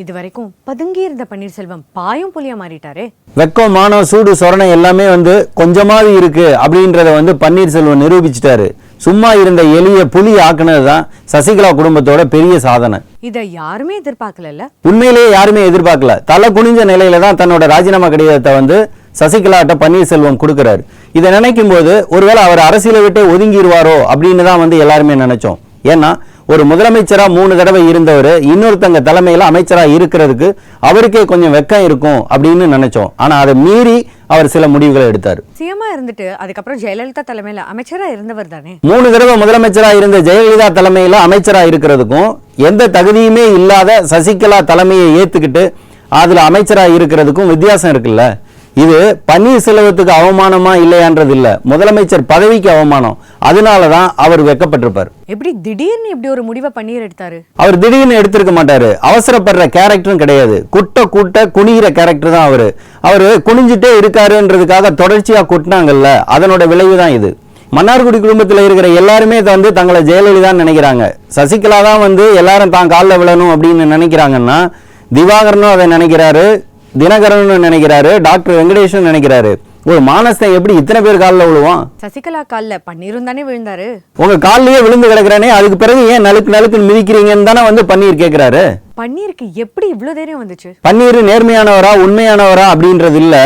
இது வரைக்கும் பதுங்கி இருந்த பன்னீர்செல்வம் பாயும் புலியா மாறிட்டாரே. வெக்கம் மானம் சூடு சொரணை எல்லாமே வந்து கொஞ்சமாவது இருக்கு அப்படின்றத வந்து பன்னீர்செல்வம் நிரூபிச்சிட்டாரு. சும்மா இருந்த எளிய புலி ஆக்குனது தான் சசிகலா குடும்பத்தோட பெரிய சாதனை. இதை யாருமே எதிர்பார்க்கலல்ல? உண்மையிலேயே யாருமே எதிர்பார்க்கல. தலை குனிஞ்ச நிலையில தான் தன்னோட ராஜினாமா கடிதத்தை வந்து சசிகலாட்ட பன்னீர்செல்வம் கொடுக்கிறாரு. இதை நினைக்கும் போது ஒருவேளை அவர் அரசியலை விட்டே ஒதுங்கிடுவாரோ அப்படின்னு தான் வந்து எல்லாருமே நினைச்சோம். ஏன்னா ஒரு முதலமைச்சரா மூணு தடவை இருந்தவர் இன்னொருத்தங்க தலைமையில அமைச்சரா இருக்கிறதுக்கு அவருக்கே கொஞ்சம் வெக்கம் இருக்கும் அப்படின்னு நினைச்சோம். ஆனா அதை மீறி அவர் சில முடிவுகளை எடுத்தார். சிஎம்மா இருந்துட்டு அதுக்கப்புறம் ஜெயலலிதா தலைமையில அமைச்சரா இருந்தவர் தானே? மூணு தடவை முதலமைச்சரா இருந்த ஜெயலலிதா தலைமையில அமைச்சரா இருக்கிறதுக்கும் எந்த தகுதியுமே இல்லாத சசிகலா தலைமையை ஏத்துக்கிட்டு அதுல அமைச்சரா இருக்கிறதுக்கும் வித்தியாசம் இருக்குல்ல? இது பன்னீர்செல்வத்துக்கு அவமானமா இல்லையான்றது இல்ல முதலமைச்சர் பதவிக்கு அவமானம். அதனால தான் அவர் வெக்கப்பட்டிருப்பார். எப்படி திடீர்னு இப்படி ஒரு முடிவை பன்னீர் எடுத்தாரு? அவர் திடீர்னு எடுத்திருக்க மாட்டாரு. அவசரப்படுற கேரக்டரும் கிடையாது. குட்ட கூட்ட குனிகிற கேரக்டர் தான் அவரு. அவரு குனிஞ்சிட்டே இருக்காருன்றதுக்காக தொடர்ச்சியா குட்டினாங்கல்ல. அதனோட விளைவு தான் இது. மன்னார்குடி குடும்பத்தில் இருக்கிற எல்லாருமே வந்து தங்களை ஜெயலலிதான்னு நினைக்கிறாங்க. சசிகலா தான் வந்து எல்லாரும் தான் காலில் விழணும் அப்படின்னு நினைக்கிறாங்கன்னா திவாகரனும் அதை நினைக்கிறாரு. தினகரனும் நினைக்கிறாரு டாக்டர் வெங்கடேஷன் நினைக்கிறாரு. ஒரு மானஸ்தன் எப்படி இத்தனை பேர் காலில் விழுவான்? சசிகலா கால்ல பன்னீரும் தானே விழுந்தாரு? உங்க கால்லயே விழுந்து கிடக்குறானே அதுக்கு பிறகு ஏன் நலுக்கு நலுக்குன்னு மிதிக்கிறீங்கன்னு தானே வந்து பன்னீர் கேட்கிறாரு பன்னீருக்கு எப்படி இவ்ளோ தைரியம் வந்துச்சு? பன்னீர் நேர்மையானவரா உண்மையானவரா அப்படின்றது இல்ல.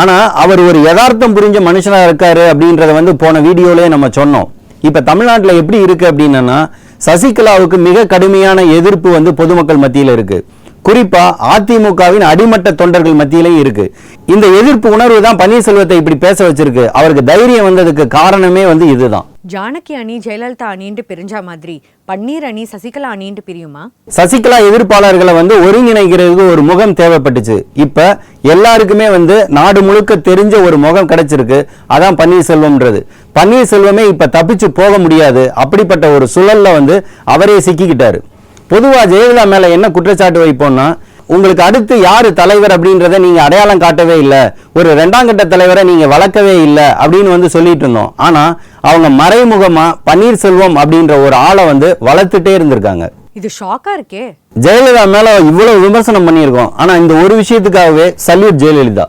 ஆனா அவர் ஒரு யதார்த்தம் புரிஞ்ச மனுஷனா இருக்காரு அப்படின்றத வந்து போன வீடியோலயே நம்ம சொன்னோம். இப்ப தமிழ்நாட்டுல எப்படி இருக்கு அப்படின்னா சசிகலாவுக்கு மிக கடுமையான எதிர்ப்பு வந்து பொதுமக்கள் மத்தியில இருக்கு. குறிப்பா அதிமுகவின் அடிமட்ட தொண்டர்கள் மத்தியிலையும் இருக்கு. இந்த எதிர்ப்பு உணர்வு தான் பன்னீர்செல்வத்தை இப்படி பேச வச்சிருக்கு. அவருக்கு தைரியம் வந்ததுக்கு காரணமே வந்து இதுதான். ஜானகி அணி ஜெயலலிதா அணின்ட்டு பிரிஞ்சா மாதிரி பன்னீர் அணி சசிகலா அணின்ட்டு பிரியுமா? சசிகலா எதிர்ப்பாளர்களை வந்து ஒருங்கிணைக்கிறதுக்கு ஒரு முகம் தேவைப்பட்டுச்சு. இப்ப எல்லாருக்குமே வந்து நாடு முழுக்க தெரிஞ்ச ஒரு முகம் கிடைச்சிருக்கு. அதான் பன்னீர்செல்வம்ன்றது. பன்னீர்செல்வமே இப்ப தப்பிச்சு போக முடியாது. அப்படிப்பட்ட ஒரு சுழல்ல வந்து அவரே சிக்கிக்கிட்டாரு. பொதுவா ஜெயலலிதா மேல என்ன குற்றச்சாட்டு வைப்போம்னா உங்களுக்கு அடுத்து யாரு தலைவர் அப்படின்றத நீங்க அடையாளம் காட்டவே இல்லை. ஒரு ரெண்டாம் கட்ட தலைவரை நீங்க வளர்க்கவே இல்லை அப்படின்னு வந்து சொல்லிட்டு இருந்தோம். ஆனா அவங்க மறைமுகமா பன்னீர்செல்வம் அப்படின்ற ஒரு ஆளை வந்து வளர்த்துட்டே இருந்திருக்காங்க. இது ஷாக்கா இருக்கே. ஜெயலலிதா மேல இவ்வளவு விமர்சனம் பண்ணியிருக்கோம். ஆனா இந்த ஒரு விஷயத்துக்காகவே சல்யூட் ஜெயலலிதா.